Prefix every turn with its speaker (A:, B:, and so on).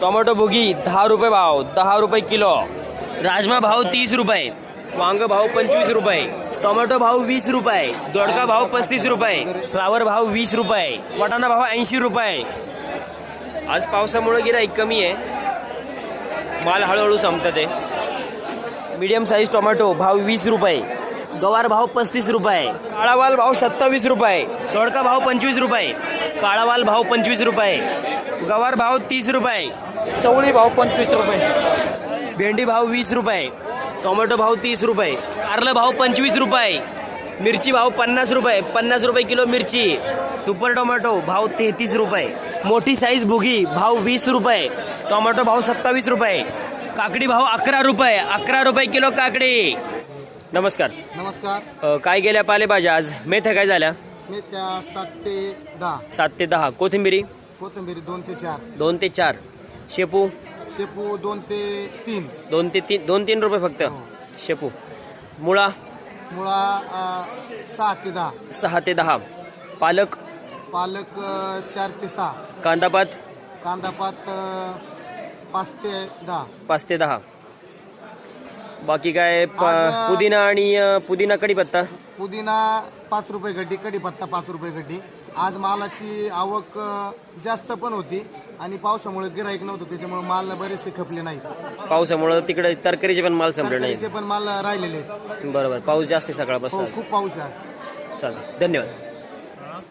A: Tomato भुगी दहा रुपये भाव दहा रुपये किलो. राजमा भाव तीस रुपये वांग भाव पंचवीस रुपये टोमॅटो भाव वीस रुपये दोडका भाव पस्तीस रुपये फ्लावर भाव वीस रुपये वाटाणा भाव ऐंशी रुपये. आज पावसामुळे गिराईक कमी आहे. माल हळूहळू संपतं ते. मीडियम साईज टोमॅटो भाव वीस रुपये. गवार भाव पस्तीस रुपये. काळावाल भाव सत्तावीस रुपये. दोडका भाव पंचवीस रुपये. काळावाल भाव पंचवीस रुपये. गवार भाव तीस रुपये. चवळी भाव पंचवीस रुपये. भेंडी भाव वीस रुपये. टोमॅटो भाव तीस रुपये. कारलं भाव पंचवीस रुपये. मिरची भाव पन्नास रुपये. पन्नास रुपये किलो मिरची. सुपर टोमॅटो भाव तेहतीस रुपये. मोठी साईज भुगी भाव वीस रुपये. टोमॅटो भाव सत्तावीस रुपये. काकडी भाव अकरा रुपये. अकरा रुपये किलो काकडी. नमस्कार.
B: नमस्कार.
A: अ, काय गेल्या पालेभाज्या आज? मेथ्या काय झाल्या?
B: मी त्या सात ते दहा.
A: सात ते दहा. कोथिंबिरी?
B: कोथिंबीर दोन ते चार.
A: दोन ते चार. शेपू?
B: शेपू दोन ते तीन.
A: दोन ते तीन दोन तीन रुपये फक्त.
B: हो.
A: शेपू. मुळा?
B: मुळा अं, सहा ते दहा.
A: सहा ते दहा. पालक?
B: पालक अं, चार ते सहा.
A: कांदापात
B: कांदापात अं, पाच ते दहा.
A: पाच ते दहा. बाकी काय प-
B: आज-
A: पुदिना आणि अ, पुदिना कढीपत्ता
B: पुदिना पाच रुपये गड्डी कढीपत्ता पाच रुपये गड्डी. आज मालाची आवक अं, जास्त पण होती आणि पावसामुळे गिराईक नव्हतं त्याच्यामुळे माल बरेचसे खपले नाही
A: पावसामुळं तिकडे तरकारीचे पण माल संपले नाही
B: तरकारीचे पण माल राहिलेले आहेत.
A: बरोबर पाऊस जास्त आहे
B: हो
A: सकाळपासून
B: खूप पाऊस आहे आज.
A: चालेल धन्यवाद.